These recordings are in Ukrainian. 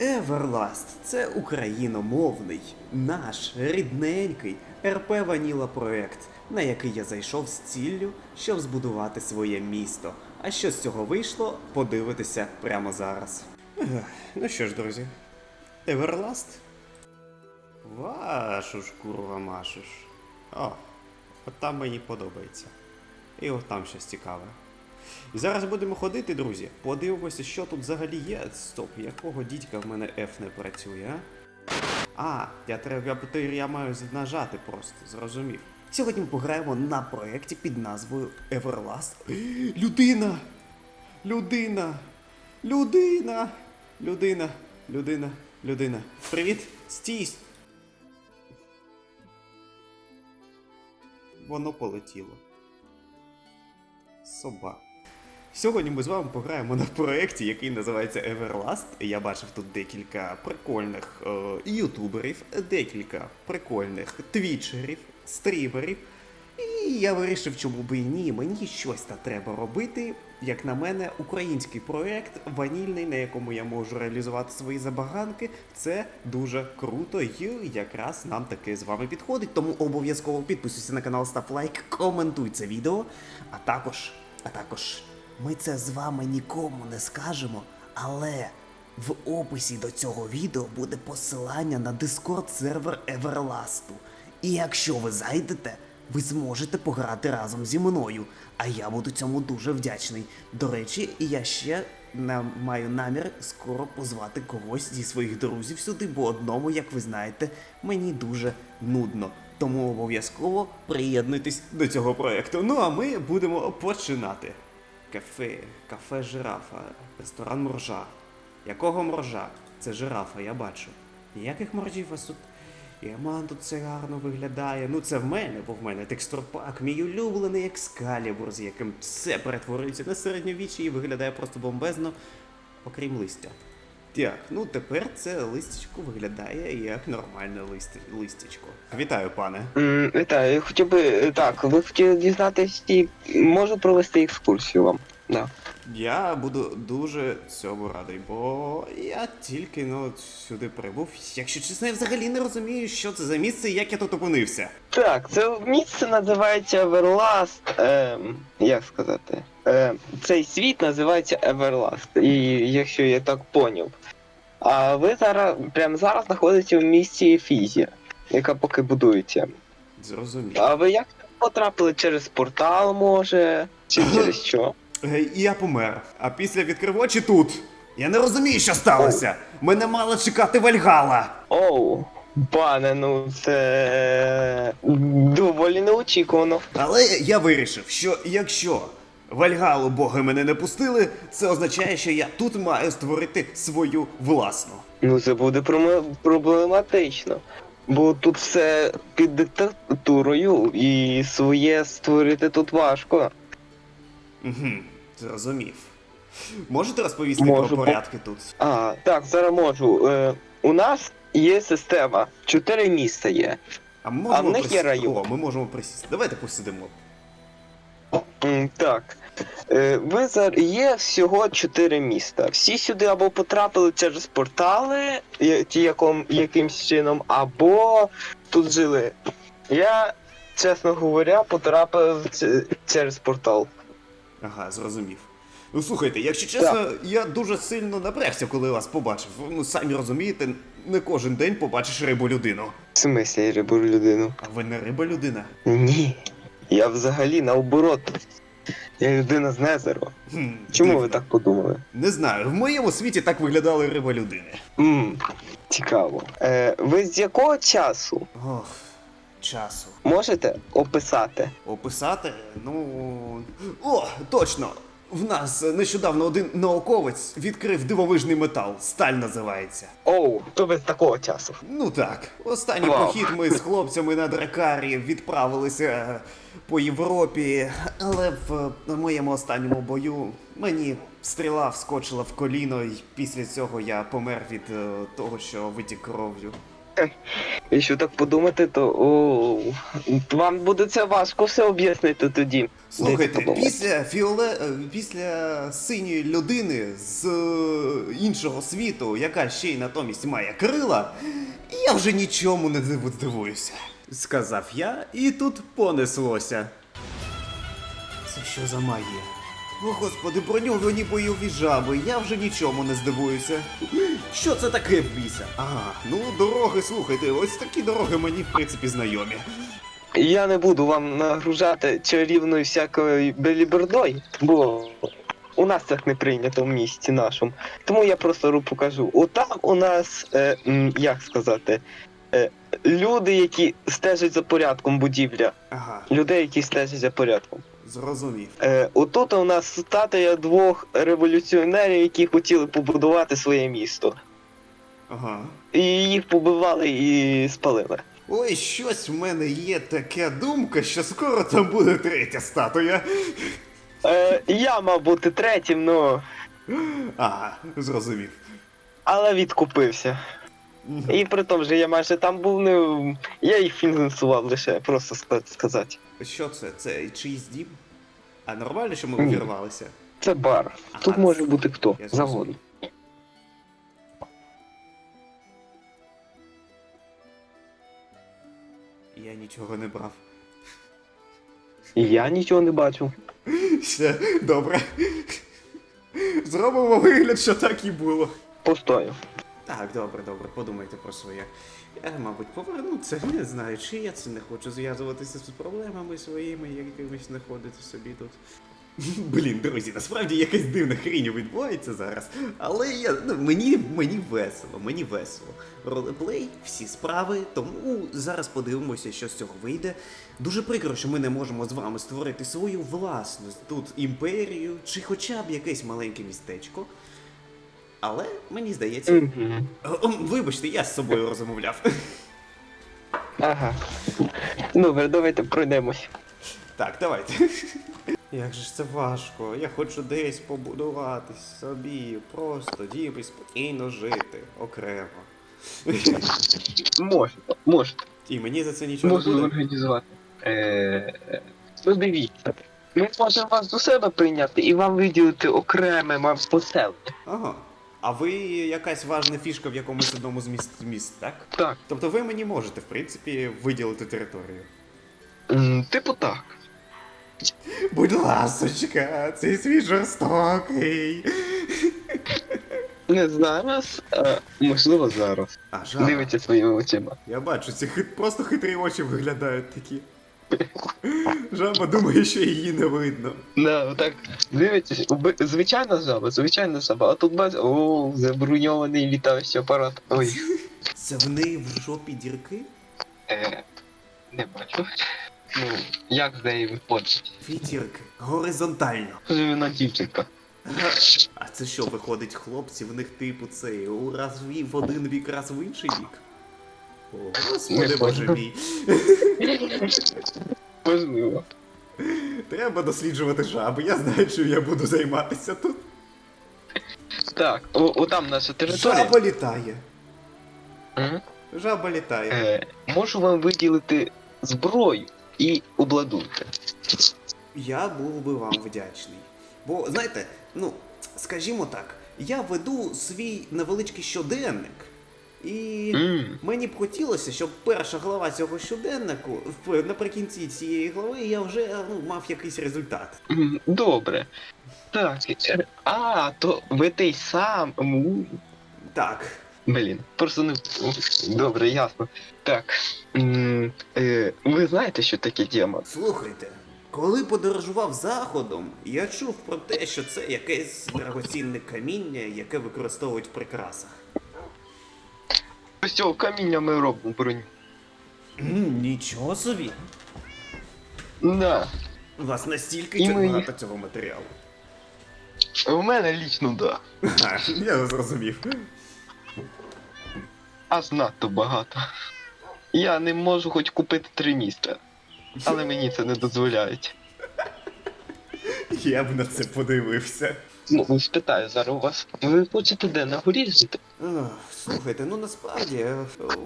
Everlast – це україномовний, наш рідненький РП Ваніла проект, на який я зайшов з ціллю, щоб збудувати своє місто. А що з цього вийшло, подивитися прямо зараз. Ну що ж, друзі, Everlast? Вашу ж курва машеш. О, от там мені подобається. І от там щось цікаве. І зараз будемо ходити, друзі. Подивимося, що тут взагалі є. Стоп, якого дідька в мене F не працює, а? А, я треба я маю нажати просто, зрозумів. Сьогодні ми пограємо на проєкті під назвою Everlast. Людина! Людина! Людина! Людина! Людина! Людина! Привіт! Стій! Воно полетіло. Собака. Сьогодні ми з вами пограємо на проєкті, який називається Everlast. Я бачив тут декілька прикольних е, ютуберів, декілька прикольних твічерів, стрімерів. І я вирішив, чому би і ні, мені щось та треба робити. Як на мене, український проєкт ванільний, на якому я можу реалізувати свої забаганки, це дуже круто і якраз нам таке з вами підходить. Тому обов'язково підписуйся на канал, став лайк, коментуй це відео. А також, а також, ми це з вами нікому не скажемо, але в описі до цього відео буде посилання на Discord сервер Everlast. І якщо ви зайдете, ви зможете пограти разом зі мною, а я буду цьому дуже вдячний. До речі, я ще маю намір скоро позвати когось зі своїх друзів сюди, бо одному, як ви знаєте, мені дуже нудно. Тому обов'язково приєднуйтесь до цього проекту. Ну а ми будемо починати. Кафе, кафе жирафа, ресторан моржа. Якого моржа? Це жирафа, я бачу. Ніяких моржів вас тут. І Аман тут це гарно виглядає. Ну це в мене, бо в мене текстурпак, мій улюблений екскалібур, з яким все перетворюється на середньовіччя і виглядає просто бомбезно, окрім листя. Так, ну тепер це листечко виглядає як нормальне листи, листечко. Вітаю, пане. Вітаю, хотів би е, так, ви хотіли дізнатися, і можу провести екскурсію вам. Да. Я буду дуже цьому радий, бо я тільки ну, сюди прибув. Якщо чесно, я взагалі не розумію, що це за місце і як я тут опинився. Так, це місце називається Everlast. ем, як сказати? Ем, цей світ називається Everlast, і якщо я так поняв. А ви зараз прямо зараз знаходитеся в місті Фізі, яка поки будується. Зрозумів. А ви як потрапили через портал, може? Чи через що? Е, І я помер. А після відкрив очі тут. Я не розумію, що сталося. Мене мало чекати Вальгала. Оу, пане, ну це доволі неочікувано. Але я вирішив, що якщо Вальгалу боги мене не пустили, це означає, що я тут маю створити свою власну. Ну це буде проме- проблематично. Бо тут все під диктатурою і своє створити тут важко. Угу, зрозумів. Можете розповісти Можу, про бо- порядки тут? А, так, зараз можу. Е, у нас є система. Чотири міста є. А можемо в них є присісти? район. О, ми можемо присісти. Давайте посидимо. Так. Е, ви зараз є всього чотири міста. Всі сюди або потрапили через портали, я- яком, якимсь чином, або тут жили. Я, чесно говоря, потрапив через портал. Ага, зрозумів. Ну слухайте, якщо чесно, я дуже сильно напрягся, коли вас побачив. Ну, самі розумієте, не кожен день побачиш рибу людину. В смислі я рибу людину? А ви не риба людина? Ні. Я взагалі наоборот. Я людина з Незеро. Хм, Чому дивно. ви так подумали? Не знаю, в моєму світі так виглядали риба людини. Ммм, цікаво. Е, ви з якого часу Ох, часу. можете описати? Описати? Ну. О, точно! В нас нещодавно один науковець відкрив дивовижний метал. Сталь називається. Оу, то ви з такого часу. Ну так, останній Вау. похід ми з хлопцями на дракарі відправилися е, по Європі, але в моєму останньому бою мені стріла вскочила в коліно, і після цього я помер від е, того, що витік кров'ю. Якщо так подумати, то о, вам буде це важко все об'яснити тоді. Слухайте, після фіоле... е, після синьої людини з е, іншого світу, яка ще й натомість має крила, я вже нічому не диву- здивуюся. Сказав я, і тут понеслося. Це що за магія? О, господи, броньовані бойові жаби, я вже нічому не здивуюся. Що це таке в біса? Ага, ну дороги, слухайте, ось такі дороги мені в принципі знайомі. Я не буду вам нагружати чарівною всякою белібердой, бо у нас так не прийнято в місті нашому. Тому я просто ру- покажу. Отам у нас, е, як сказати, е, люди, які стежать за порядком будівля. Ага, Людей, які стежать за порядком. Зрозумів. Е, отут у нас статуя двох революціонерів, які хотіли побудувати своє місто. Ага. І їх побивали і спалили. Ой, щось в мене є така думка, що скоро там буде третя статуя. Е, я мав бути третім, ну, Ага, зрозумів. але відкупився. І при тому же я майже там був не. Я їх фінансував лише, просто ска- сказати. Що це? Це чиїсь дім? А нормально, що ми Ні. увірвалися? Це бар. Ага, Тут може бути хто я зрозумів. завгодно. Я нічого не брав. Я нічого не бачу. Все, добре. Зробимо вигляд, що так і було. Постою. Так, добре, добре, подумайте про своє. Я, мабуть, повернуться. Не знаю, чи я це не хочу зв'язуватися з проблемами своїми, якимись знаходити собі тут. Блін, друзі, насправді якась дивна хрінь відбувається зараз. Але я, ну, мені, мені весело, мені весело. Ролеплей, всі справи, тому зараз подивимося, що з цього вийде. Дуже прикро, що ми не можемо з вами створити свою власну тут імперію, чи хоча б якесь маленьке містечко. Але мені здається. О, Вибачте, я з собою розмовляв. Ага. Добре, давайте пройдемось. Так, давайте. Як же ж це важко. Я хочу десь побудувати собі просто дім і спокійно жити окремо. Можна, можна. І мені за це нічого Можна не буде. організувати. Е, Ну дивіться. Ми можемо вас до себе прийняти і вам виділити окреме вам поселення. Ага. А ви якась важна фішка в якомусь одному з міст, міст, так? Так. Тобто ви мені можете, в принципі, виділити територію. М, Типу так. Будь ласочка, цей світ жорстокий. Не зараз, а можливо зараз. А, жаба. Дивиться своїми очима. Я бачу, ці хит... просто хитрі очі виглядають такі. Жаба думає, що її не видно. Да, так. Дивитесь, звичайна жаба, звичайна жаба, а тут бач, о, заброньований літаючий апарат. Ой. Це в неї в жопі дірки? Е, не бачу. Ну, як з неї виходить? Дві дірки. Горизонтально. Це вона дівчинка. А це що, виходить, хлопці, в них типу цей у раз в один вік, раз в інший вік? Господи боже мій. Можливо. Треба досліджувати жаби. Я знаю, чим я буду займатися тут. Так, о, о там наша територія. Жаба літає. Мгм. Жаба літає. Е, можу вам виділити зброю і обладунки. Я був би вам вдячний. Бо, знаєте, ну, скажімо так, я веду свій невеличкий щоденник, і М, мені б хотілося, щоб перша глава цього щоденнику, наприкінці цієї глави, я вже ну, мав якийсь результат. Добре. Так, е, а, то ви той сам. Так, Блін, просто не. Добре, ясно. Так. м, е, ви знаєте, що таке діамант? слухайте. Коли подорожував заходом, я чув про те, що це якесь дорогоцінне каміння, яке використовують в прикрасах. З цього каміння ми робимо броню. М, Нічого собі. Да. У вас настільки І ми- багато цього матеріалу. У мене лічно да. Я зрозумів. Аж надто багато. Я не можу хоч купити три міста. Але мені це не дозволяють. Я б на це подивився. Ну, спитаю зараз у вас. Ви хочете де на горі жити? Слухайте, ну насправді е,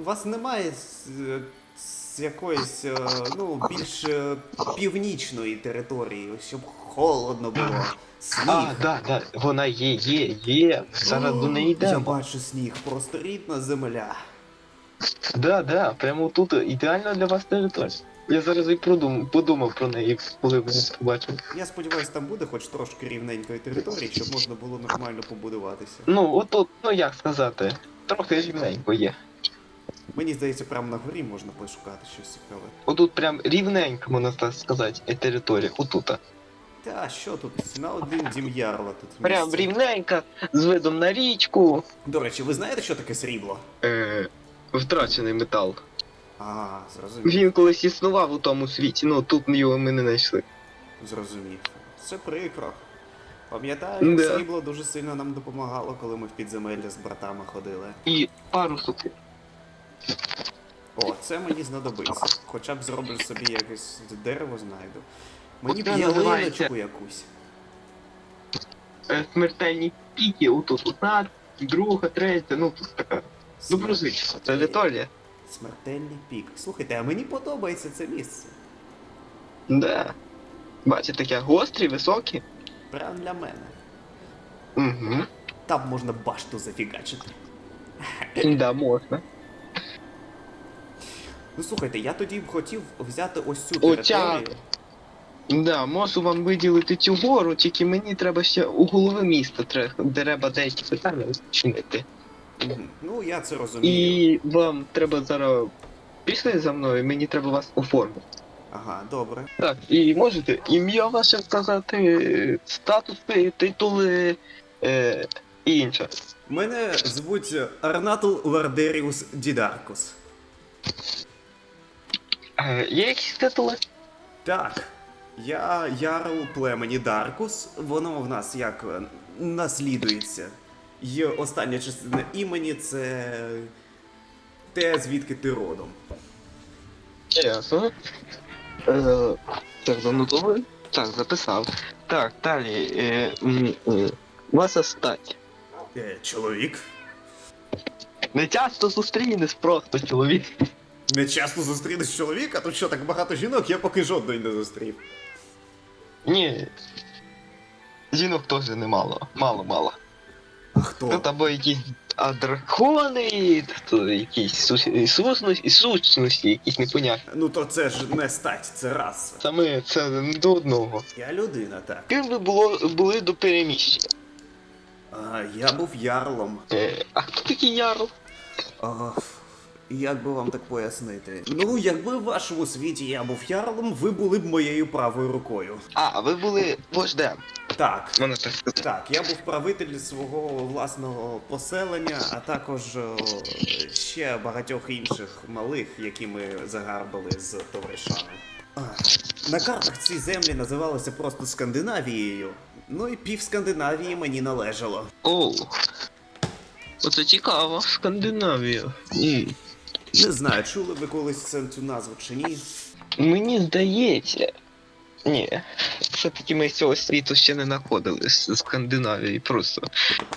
у вас немає з, е, з якоїсь е, ну, більш е, північної території, щоб холодно було. Сніг. А, да, да, вона є, є, є. Зараз до неї Я йдемо. бачу сніг, просто рідна земля. Да, да, прямо тут ідеально для вас територія. Я зараз і продум, подумав про неї, коли ви побачили. Я сподіваюся, там буде хоч трошки рівненької території, щоб можна було нормально побудуватися. Ну, отут, ну як сказати, трохи рівненько є. Мені здається, прямо на горі можна пошукати щось цікаве. Отут прям рівненько, можна так сказати, територія. Отут. Та що тут? На один дім ярла тут. Прям місце. рівненько, з видом на річку. До речі, ви знаєте, що таке срібло? Е, втрачений метал. А, зрозумів. Він колись існував у тому світі, ну тут його ми не знайшли. Зрозумів. Це прикро. Пам'ятаю, Да. срібло дуже сильно нам допомагало, коли ми в підземелля з братами ходили. І пару суків. О, це мені знадобиться. Хоча б зроблю собі якесь дерево знайду. Мені Оце б ялиночку якусь. Е, смертельні піки, отут одна, друга, третя, ну тут така. Доброзична територія. Смертельний пік. Слухайте, а мені подобається це місце. Да. Бачите, таке гострі, високі. Прям для мене. Угу. Там можна башту зафігачити. Да, можна. Ну слухайте, я тоді б хотів взяти ось цю територію. Да, можу вам виділити цю гору, тільки мені треба ще у голови міста треба, деякі питання уточнити. Ну, я це розумію. І вам треба зараз пішли за мною, мені треба вас оформити. Ага, добре. Так, і можете ім'я ваше вказати, статуси, титули е, і інше. Мене звуть Арнатл Лардеріус Дідаркус. Е, є якісь титули? Так, я ярл племені Даркус. Воно в нас як е, наслідується. І остання частина імені це те, звідки ти родом. Ясно. Е, так, занотовую. Так, записав. Так, далі. Е, м, м. Ваша стать. Е, чоловік. Не часто зустрінеш просто чоловік. Не часто зустрінеш чоловіка, тут що так багато жінок, я поки жодної не зустрів. Ні. Жінок теж немало. Мало-мало. А хто? Тут або якісь а дракони, то якісь ісусності, ісусності, якісь непонятні. Ну то це ж не стать, це раса. Саме це не до одного. Я людина, так. Ким ви було, були до переміщення? А, я був ярлом. Е, а хто такий ярл? А, як би вам так пояснити? Ну, якби в вашому світі я був ярлом, ви були б моєю правою рукою. А, ви були вождем. Так. Можна так сказати. Так, я був правитель свого власного поселення, а також о, ще багатьох інших малих, які ми загарбали з товаришами. А, На картах ці землі називалися просто Скандинавією. Ну і пів Скандинавії мені належало. Оу. Оце цікаво. Скандинавія. М. Не знаю, чули ви колись це- цю назву чи ні. Мені здається. Ні. Все-таки ми з цього світу ще не знаходили з Скандинавії просто.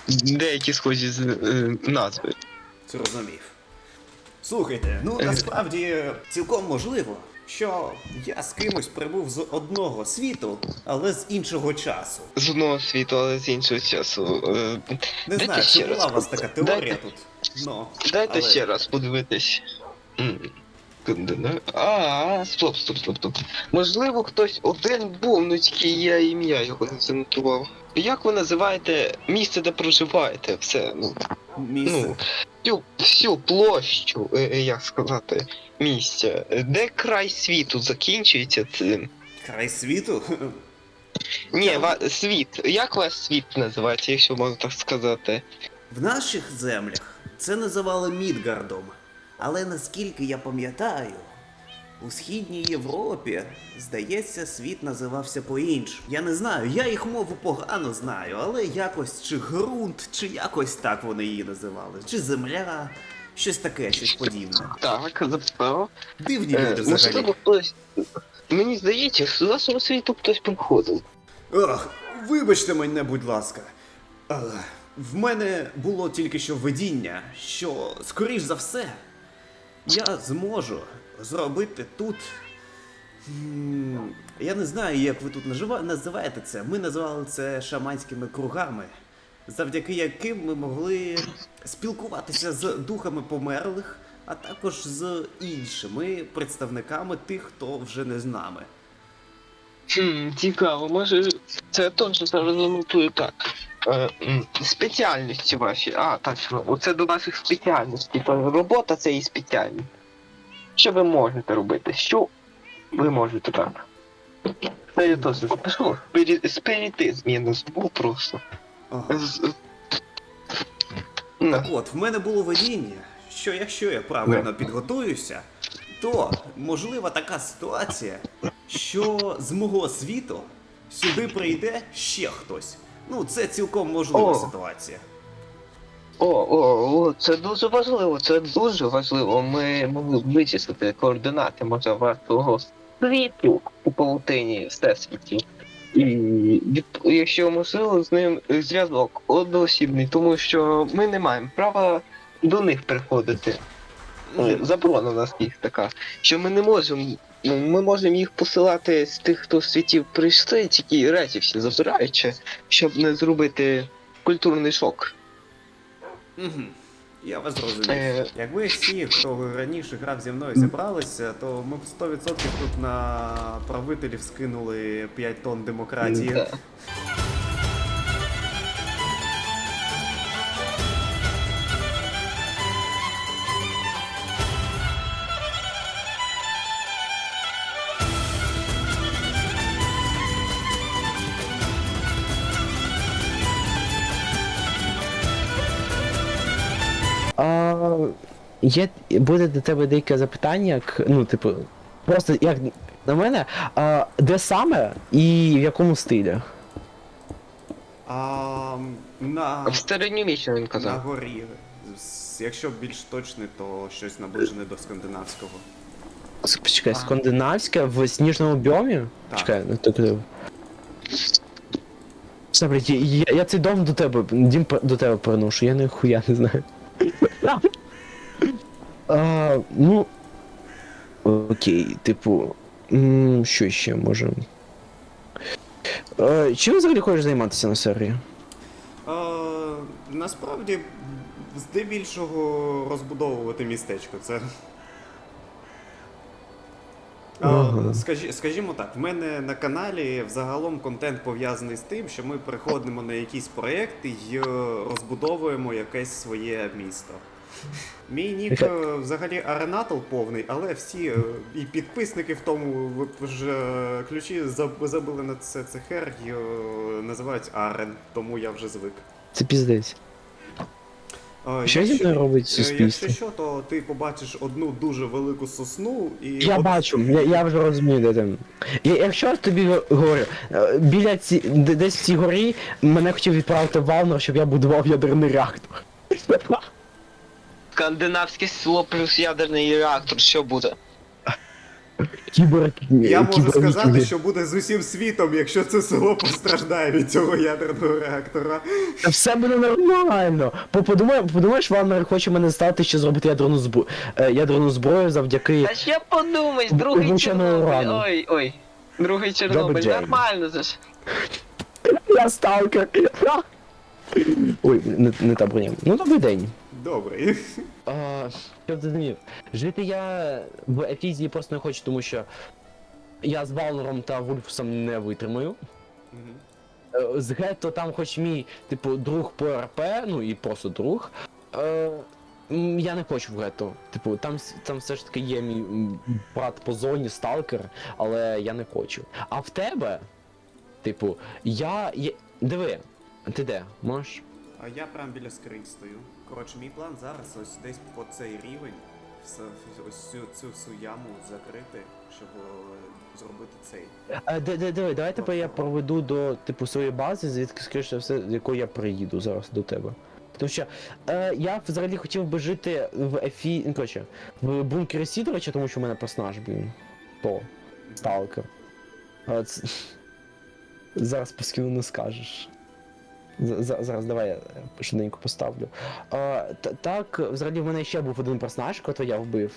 Деякі схожі з е, назви. Зрозумів. Слухайте, ну насправді цілком можливо, що я з кимось прибув з одного світу, але з іншого часу. З одного світу, але з іншого часу. Е, Не Дайте знаю, ще чи була у вас така теорія Дайте. тут. Ну, Дайте але- ще раз подивитись. А, стоп, стоп, стоп, стоп. Можливо, хтось один був, ну тільки я ім'я його не занотував. Як ви називаєте місце, де проживаєте? Все, ну, Місце. ну всю, всю площу, е, е, як сказати, місця. Де край світу закінчується цим? Край світу? Ні, ва, світ. Як ваш світ називається, якщо можна так сказати? В наших землях це називали Мідгардом. Але наскільки я пам'ятаю, у східній Європі, здається, світ називався по-іншому. Я не знаю, я їх мову погано знаю, але якось чи ґрунт, чи якось так вони її називали, чи земля, щось таке, щось подібне. Так, записав. Дивні Е, люди взагалі. можливо, хтось. Мені здається, що з вашого світу хтось приходив. Ох, вибачте мене, будь ласка. Ах, в мене було тільки що видіння, що, скоріш за все, я зможу зробити тут. Я не знаю, як ви тут називаєте це. Ми називали це шаманськими кругами, завдяки яким ми могли спілкуватися з духами померлих, а також з іншими представниками тих, хто вже не з нами. Хм, цікаво, може це точно зараз занотую так. Е, спеціальності ваші. А, точно, оце до ваших спеціальностей. То робота це і спеціальність. Що ви можете робити? Що ви можете так? Це я точно запишу. Спірі- Спіритизм я назву просто. Ага. З- Так от, в мене було видіння, що якщо я правильно підготуюся, то можлива така ситуація, що з мого світу сюди прийде ще хтось. Ну, це цілком можлива О. ситуація. О, о, о, це дуже важливо, це дуже важливо. Ми могли б вичислити координати, може, вашого світу у павутині всесвіті. І від, якщо можливо, з ним зв'язок одноосібний, тому що ми не маємо права до них приходити. Е, Заборона у нас їх така, що ми не можемо. ну, Ми можемо їх посилати з тих, хто з світів прийшли, тільки речі всі забираючи, щоб не зробити культурний шок. Угу. Я вас зрозумів. Е. Якби всі, хто раніше грав зі мною, зібралися, то ми б 100% тут на правителів скинули 5 тонн демократії. Є, буде до тебе деяке запитання, як, ну, типу, просто як на мене, а, де саме і в якому стилі? А на, В середньовіччя він на казав. горі. Якщо більш точне, то щось наближене до скандинавського. С- Почекай, А. скандинавське в сніжному біомі? Так. Чекай, ну так. е. Все, блядь, я, я, я цей дом до тебе, дім пер- до тебе переношу, я ніхуя не знаю. а, ну. Окей, типу. Що ще може? Е, чим взагалі хочеш займатися на серії? А, насправді, здебільшого розбудовувати містечко. Це. А, Ага. скажі, скажімо так, в мене на каналі взагалом контент пов'язаний з тим, що ми приходимо на якісь проекти і е, розбудовуємо якесь своє місто. Мій нік е, взагалі аренатор повний, але всі е, і підписники в тому ж ключі забили на це це хер і називають Арен, тому я вже звик. Це піздець. Е, Що зі мною робить е, Якщо що, то ти побачиш одну дуже велику сосну і. Я от- бачу, я, я вже розумію, де там. Я, якщо я тобі говорю, біля ці, десь в цій горі мене хотів відправити Валнер, щоб я будував ядерний реактор. Скандинавське село плюс ядерний реактор, що буде? Кібер... Я можу кібернітні. сказати, що буде з усім світом, якщо це село постраждає від цього ядерного реактора. Та Все буде нормально. По- Подумай, подумаєш, Валнер хоче мене стати ще зробити ядерну зброю, ядерну зброю завдяки. Та ще подумай, другий Влученого Чорнобиль. урану. Ой, ой. Другий Чорнобиль, Джейн. нормально же ж. Я сталкер. Ой, не, не та броня. Ну добрий день. Добре. А, Щоб ти зрозумів, жити я в Ефізії просто не хочу, тому що я з Валором та Вульфсом не витримаю. Мгм. Е, З Гетто там хоч мій, типу, друг по РП, ну і просто друг. Е, м, я не хочу в Гетто. Типу, там, с- там все ж таки є мій м, брат по зоні, сталкер, але я не хочу. А в тебе, типу, я. є- Диви, ти де? Можеш? А я прям біля скринь стою. Коротше, мій план зараз ось десь по цей рівень, ось цю, цю всю яму закрити, щоб е, зробити цей. Е, де- де- Диви, давай тебе я проведу до типу своєї бази, звідки скоріше все, з якої я приїду зараз до тебе. Тому що е, я взагалі хотів би жити в Ефі. Ну, коротше, в бункері Сідорича, тому що в мене персонаж, блін. То, сталкер. А, це... Зараз по скіну не скажеш. За- за- Зараз давай я швиденько поставлю. Е, та- так, взагалі в мене ще був один персонаж, якого я вбив.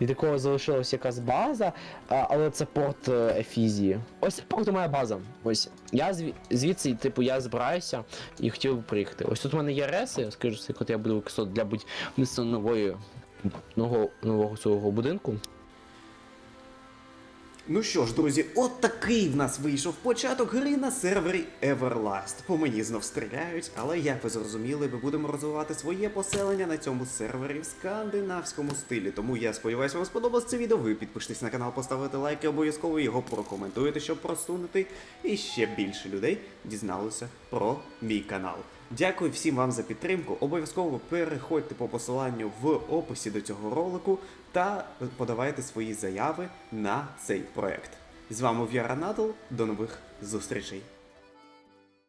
Від якого залишилась якась база, а, але це порт е, Ефізії. Ось порт моя база. Ось. Я зві- звідси, типу, я збираюся і хотів би приїхати. Ось тут у мене є реси, скажу, от я буду використовувати для будівництва нової нового, нового свого будинку. Ну що ж, друзі, от такий в нас вийшов початок гри на сервері Everlast. По мені знов стріляють, але як ви зрозуміли, ми будемо розвивати своє поселення на цьому сервері в скандинавському стилі. Тому я сподіваюся, вам сподобалось це відео. Ви підпишитесь на канал, поставите лайк обов'язково його прокоментуєте, щоб просунути і ще більше людей дізналося про мій канал. Дякую всім вам за підтримку. Обов'язково переходьте по посиланню в описі до цього ролику та подавайте свої заяви на цей проект. З вами Яра Надл. До нових зустрічей.